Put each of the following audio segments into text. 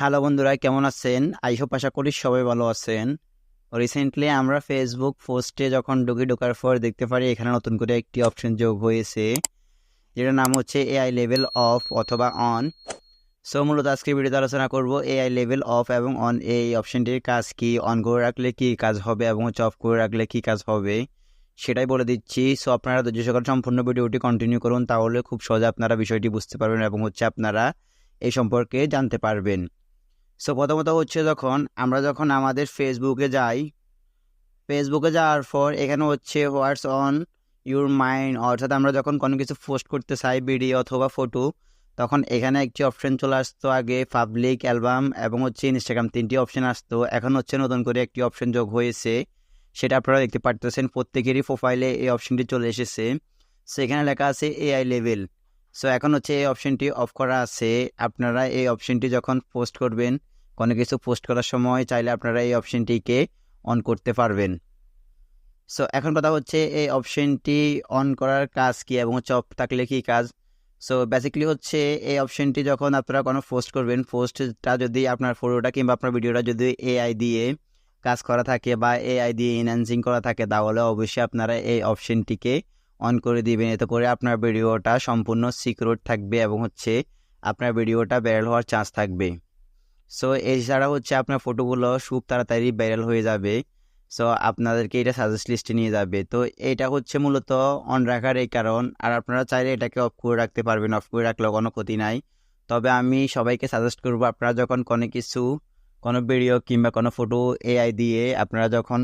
Hello বন্ধুরা, কেমন আছেন? আই হোপ আশা করি সবাই ভালো আছেন। রিসেন্টলি আমরা ফেসবুক পোস্টে যখন ঢুকি ঢোকার পর দেখতে পারি এখানে নতুন করে একটি অপশন যোগ হয়েছে, যেটার নাম হচ্ছে এআই লেভেল অফ অথবা অন সো মূলত আজকে ভিডিওতে আলোচনা করব এআই লেভেল অফ এবং অন এই অপশনটির কাজ কি অন করে রাখলে কি কাজ হবে এবং হচ্ছে অফ করে রাখলে কি কাজ হবে, সেটাই বলে দিচ্ছি। সো আপনারা ধৈর্য সকাল সম্পূর্ণ ভিডিওটি কন্টিনিউ করুন, তাহলে খুব সহজে আপনারা বিষয়টি বুঝতে পারবেন এবং হচ্ছে আপনারা এই সম্পর্কে জানতে পারবেন। সো প্রথমত হচ্ছে যখন আমরা যখন আমাদের ফেসবুকে যাই ফেসবুকে যাওয়ার পর এখানে হচ্ছে হোয়াটস অন ইউর মাইন্ড অর্থাৎ আমরা যখন কোনো কিছু পোস্ট করতে চাই ভিডিও অথবা ফটো তখন এখানে একটি অপশন চলে আসতো আগে পাবলিক অ্যালবাম এবং হচ্ছে ইনস্টাগ্রাম তিনটি অপশন আসতো। এখন হচ্ছে নতুন করে একটি অপশন যোগ হয়েছে। সেটা আপনারা দেখতে পারতেছেন, প্রত্যেকেরই প্রোফাইলে এই অপশনটি চলে এসেছে। সেখানে লেখা আছে এআই লেভেল সো এখন হচ্ছে এই অপশনটি অফ করা আছে। আপনারা এই অপশনটি যখন পোস্ট করবেন, কোনো কিছু পোস্ট করার সময় চাইলে আপনারা এই অপশনটিকে অন করতে পারবেন। সো এখন কথা হচ্ছে এই অপশনটি অন করার কাজ কি এবং হচ্ছে অফ থাকলে কি কাজ? সো বেসিক্যালি হচ্ছে এই অপশনটি যখন আপনারা কোনো পোস্ট করবেন পোস্টটা যদি আপনার ফটোটা কিংবা আপনার ভিডিওটা যদি এআই দিয়ে কাজ করা থাকে বা এআই দিয়ে ইনহ্যান্সিং করা থাকে, তাহলে অবশ্যই আপনারা এই অপশনটিকে অন করে দিবেন। এতে করে আপনার ভিডিওটা সম্পূর্ণ সিকিউর থাকবে এবং হচ্ছে আপনার ভিডিওটা ভাইরাল হওয়ার চান্স থাকবে। সো এছাড়া হচ্ছে আপনার ফটোগুলো খুব তাড়াতাড়ি ভাইরাল হয়ে যাবে। সো আপনাদেরকে এটা সাজেস্ট লিস্টে নিয়ে যাবে। তো, এটা হচ্ছে মূলত অন রাখার এই কারণ। আর আপনারা চাইলে এটাকে অফ করে রাখতে পারবেন। অফ করে রাখলেও কোনো ক্ষতি নাই। তবে আমি সবাইকে সাজেস্ট করব, আপনারা যখন কোনো কিছু, কোনো ভিডিও কিংবা কোনো ফটো এআই দিয়ে আপনারা যখন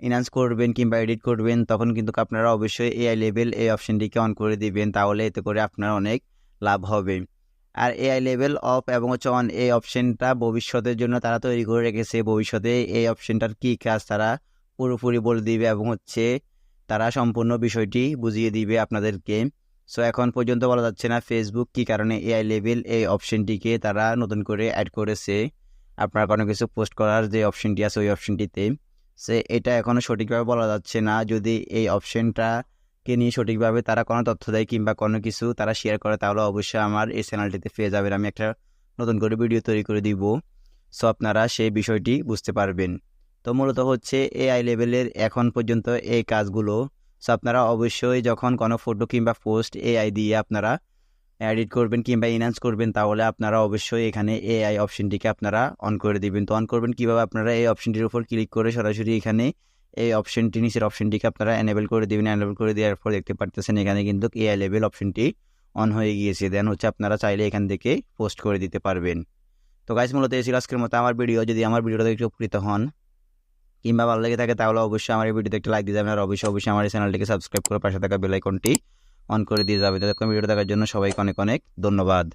ইনহান্স করবেন কিংবা এডিট করবেন, তখন কিন্তু আপনারা অবশ্যই এআই লেভেল এই অপশনটিকে অন করে দিবেন, তাহলে এতে করে আপনার অনেক লাভ হবে। আর এআই লেভেল অফ এবং হচ্ছে অন এই অপশনটা ভবিষ্যতের জন্য তারা তৈরি করে রেখেছে। ভবিষ্যতে এই অপশনটার কী কাজ তারা পুরোপুরি বলে দিবে এবং হচ্ছে তারা সম্পূর্ণ বিষয়টি বুঝিয়ে দিবে আপনাদেরকে। সো এখন পর্যন্ত বলা যাচ্ছে না ফেসবুক কী কারণে এআই লেভেল এই অপশনটিকে তারা নতুন করে অ্যাড করেছে। আপনার কোনো কিছু পোস্ট করার যে অপশনটি আছে, ওই অপশনটিতে সে এটা এখনও সঠিকভাবে বলা যাচ্ছে না। যদি এই অপশনটাকে নিয়ে সঠিকভাবে তারা কোনো তথ্য দেয় কিংবা কোনো কিছু তারা শেয়ার করে, তাহলে অবশ্যই আমার এই চ্যানেলটিতে পেয়ে যাবেন। আমি একটা নতুন করে ভিডিও তৈরি করে দিব। সো আপনারা সেই বিষয়টি বুঝতে পারবেন। তো মূলত হচ্ছে এআই লেভেলের এখন পর্যন্ত এই কাজগুলো। সো আপনারা অবশ্যই যখন কোনো ফটো কিংবা পোস্ট এআই দিয়ে আপনারা এডিট করবেন কিংবা ইনহান্স করবেন, তাহলে আপনারা অবশ্যই এখানে এআই অপশনটিকে আপনারা অন করে দিবেন। তো অন করবেন কীভাবে? আপনারা এই অপশনটির উপর ক্লিক করে সরাসরি এখানে এই অপশনটি নিচের অপশনটিকে আপনারা এনেবল করে দেবেন। এনেবল করে দেওয়ার পর দেখতে পারতেছেন এখানে কিন্তু এআই লেভেল অপশনটি অন হয়ে গিয়েছে। দেন হচ্ছে আপনারা চাইলে এখান থেকে পোস্ট করে দিতে পারবেন। তো গাইজ মূলত এই ছিল আজকের মতো আমার ভিডিও যদি আমার ভিডিওটা একটু উপকৃত হন কিংবা ভালো লেগে থাকে, তাহলে অবশ্যই আমার এই ভিডিওতে একটা লাইক দিয়ে যাবেন। আর অবশ্যই অবশ্যই আমার এই চ্যানেলটিকে সাবস্ক্রাইব করে পাশে থাকা বেলাইকনটি অন করে দিয়ে যাবে। যতক্ষণ ভিডিও দেখার জন্য সবাইকে অনেক অনেক ধন্যবাদ।